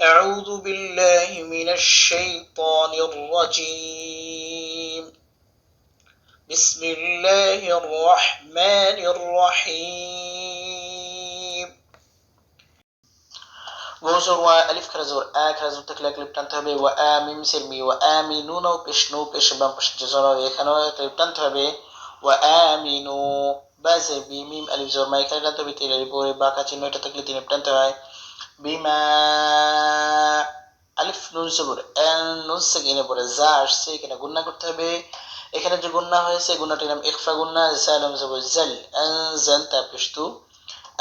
أعوذ بالله من الشيطان الرجيم بسم الله الرحمن الرحيم বজর ওয়া আলিফ খারা জোর আ খারা জোর থাকলে ক্লিপ টানতে হবে ওয়া আ মিম সির মি ওয়া আ মি নুন ও পেশ নু পেশ বাম পাশে যে জোর এখানেও ক্লিপ টানতে হবে ওয়া আ মি নু বাজে বি মিম আলিফ জোর মা এখানে টানতে হবে তিন আলিফ পরে বাঁকা চিহ্ন এটা থাকলে তিন টানতে হয় বিমা আলিফ নুন জবর এন নুন সেকিনে পরে যা আসছে এখানে গুণনা করতে হবে এখানে যে গুণনা হয়েছে গুণনাটির নাম ইখফা গুণনা জালাম জবর জাল আনজাল তা পেশতু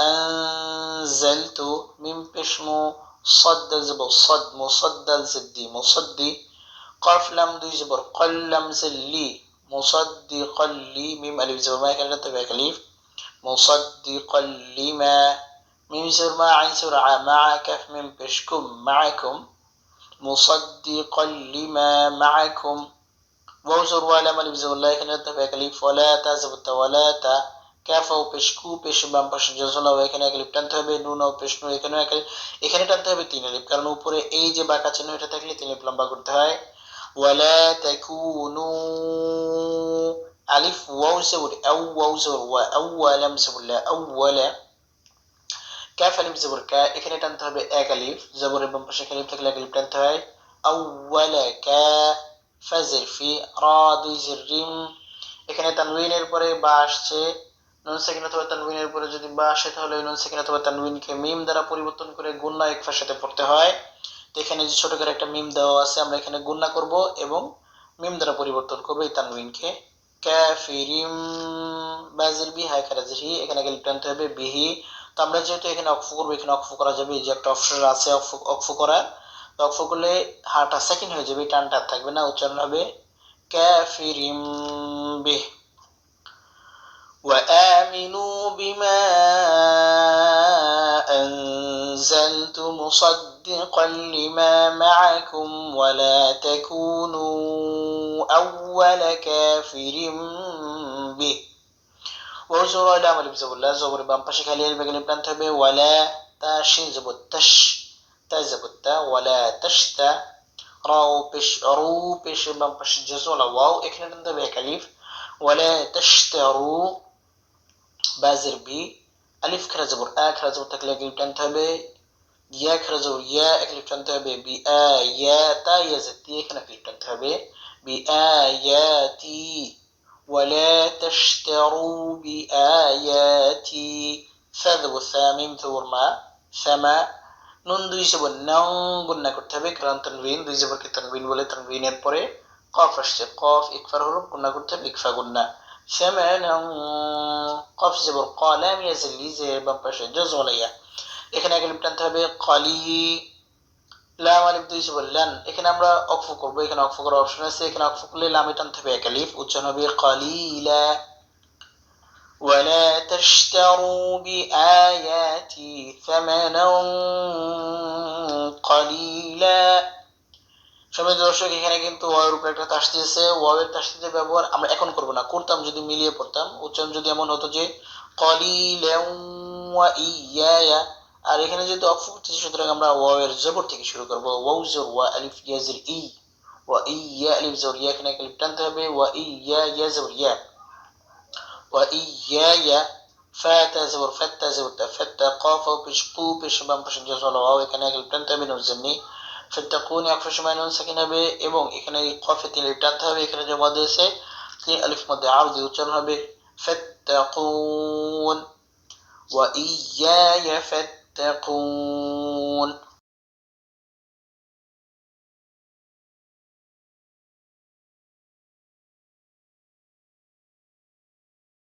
আনজালতু মিম পেশমু صد زبر صد مصدل زدي مصدي قاف لام দুই জবর قلم زلي مصدقا لي ميم الف زبر ما كان تبع الف مصدقا لما ميم زبر ما عين زبر مع كف من بشكم معكم مصدقا لما معكم واو زبر ولا مالف زبر لا كان تبع الف ولا تزبط ولا تا ক্যাফাও পেশকু পেশ বাম পাশে জজলাও এখানে এক লিপ টানতে হবে নুনাও পেশনু এখানে এক এখানে টানতে হবে তিন লিপ কারণ উপরে এই যে বাঁকা চিহ্ন এটা থাকলে তিন লিপ লম্বা করতে হয় ওয়ালা তাকুনু আলিফ ওয়াও জবর আউ ওয়াও জবর ওয়া আউওয়ালাম জবর লা আউওয়ালা কাফ আলিফ জবর কা এখানে টানতে হবে এক আলিফ জবরের বাম পাশে আলিফ থাকলে এক আলিফ টানতে হয় আউওয়ালা কা ফাজর ফি রা দুই জিরিম এখানে তানউইনের পরে বা আসছে নুন সেকেন্ড অথবা তানউইনের পরে যদি বা আসে তাহলে নুন সেকেন্ড অথবা তানউইনকে মিম দ্বারা পরিবর্তন করে গুন্না একফার সাথে পড়তে হয় তো এখানে যে ছোট করে একটা মিম দেওয়া আছে আমরা এখানে গুন্না করব এবং মিম দ্বারা পরিবর্তন করব এই তানউইনকে ক্যাফিরিম বাজির বি হাই খারাজির হি এখানে গেলে টানতে হবে বিহি তো আমরা যেহেতু এখানে অক্ফ করবো এখানে অক্ফ করা যাবে এই যে একটা অপশন আছে অক্ফ অক্ফ করা তো অক্ফ করলে হাটা সেকেন্ড হয়ে যাবে টানটা থাকবে না উচ্চারণ হবে ক্যাফিরিম বিহ وآمنوا بما أنزلت مصدقا لما معكم ولا تكونوا أول كافر به ওজোর ওয়ালা আমল ইবজাবুল্লাহ জবর বাম পাশে খালি এর বেগেলে প্রান্ত হবে ওয়ালা তা শিন জবর তাস তা জবর তা ওয়ালা তাশতা রাও পেশ রু পেশ বাম পাশে জজওয়ালা ওয়াও এখানে প্রান্ত হবে একালিফ ওয়ালা তাশতারু বাজির বি আলিফ খেরা জবর আ খেরা জবর থাকলে একালিফ প্রান্ত হবে ইয়া খেরা জবর ইয়া একালিফ প্রান্ত হবে বি আ ইয়া তা ইয়া জাতি এখানে একালিফ প্রান্ত হবে বি আ ইয়া তি ولا تشتروا بآياتي فذو ثاميم ثور ما ثما নুন দুই জবর নাও গুন্না করতে হবে কারণ তানবিন দুই জবরকে তানবিন বলে তানবিনের পরে কফ আসছে কফ ইকফার হরফ গুন্না করতে হবে ইকফা গুন্না ثمنا قف زبر قلم يزلي زي বাম جزء ولا এখানে আগে টানতে হবে কলি লাম আলিফ দুই জবর লান এখানে আমরা অক্ফ করব এখানে অক্ফ করার অপশন আছে এখানে অক্ফ করলে লামে টানতে হবে এক আলিফ উচ্চারণ হবে কলিলা ولا تشتروا بآياتي ثمنا قليلا সময় দর্শক এখানে কিন্তু ওয়ার উপরে একটা তাসদিছে ওয়াওয়ের তাসদিদের ব্যবহার আমরা এখন করব না করতাম যদি মিলিয়ে পড়তাম উচ্চারণ যদি এমন হতো যে কলিলাম ওয়া ইয়ায়া আর এখানে যেহেতু অক্ফ করতেছি সুতরাং আমরা ওয়াওয়ের জবর থেকে শুরু করব ওয়াউ জর ওয়া আলিফ ইয়াজির ই ওয়া ইয়া আলিফ জর ইয়া এখানে আলিফ টানতে হবে ওয়া ইয়া ইয়া জবর ইয়া ওয়া ইয়া ইয়া ফাতা জবর ফাতা জবর ফাতা قاف পেশ কু পেশ বাম পাশে জজল ওয়াও এখানে আলিফ টানতে হবে নুন জন্নি ফেত্তাকুন একশো সময় নুন সাকিন হবে এবং এখানে কফে তিন লিফ টানতে হবে এখানে যে মদ এসে তিন আলিফ মধ্যে আরদি উচ্চারণ হবে ফেত্তাকুন ওয়া ইয়ায়া تتقون